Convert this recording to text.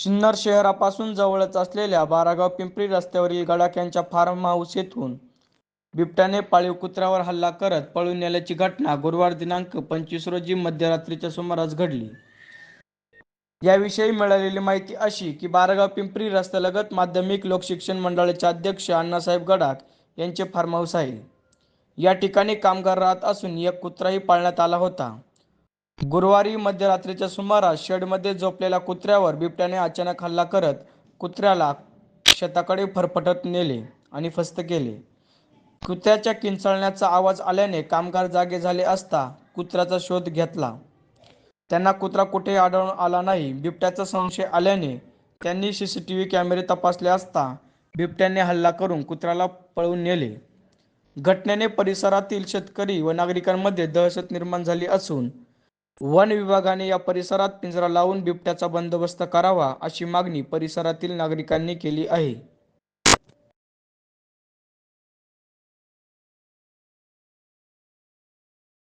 सिन्नर शहरापासून जवळच असलेल्या बारागाव पिंपरी रस्त्यावरील गडाख यांच्या फार्म हाऊस येथून बिबट्याने पाळीव कुत्र्यावर हल्ला करत पळून नेल्याची घटना गुरुवार दिनांक पंचवीस रोजी मध्यरात्रीच्या सुमारास घडली. याविषयी मिळालेली माहिती अशी की बारागाव पिंपरी रस्त्यालगत माध्यमिक लोकशिक्षण मंडळाचे अध्यक्ष अण्णासाहेब गडाख यांचे फार्म हाऊस आहे. या ठिकाणी कामगार राहत असून एक कुत्राही पाळण्यात आला होता. गुरुवारी मध्यरात्रीच्या सुमारास शेडमध्ये झोपलेल्या कुत्र्यावर बिबट्याने अचानक हल्ला करत कुत्र्याला शेताकडे फरफटत नेले आणि फस्त केले. कुत्र्याच्या किंचाळण्याचा आवाज आल्याने कामगार जागे झाले असता कुत्र्याचा शोध घेतला. त्यांना कुत्रा कुठेही आढळून आला नाही बिबट्याचा संशय आल्याने त्यांनी सी सी टी व्ही कॅमेरे तपासले असता बिबट्याने हल्ला करून कुत्र्याला पळवून नेले. घटनेने परिसरातील शेतकरी व नागरिकांमध्ये दहशत निर्माण झाली असून वन विभागाने या परिसरात पिंजरा लावून बिबट्याचा बंदोबस्त करावा अशी मागणी परिसरातील नागरिकांनी केली आहे.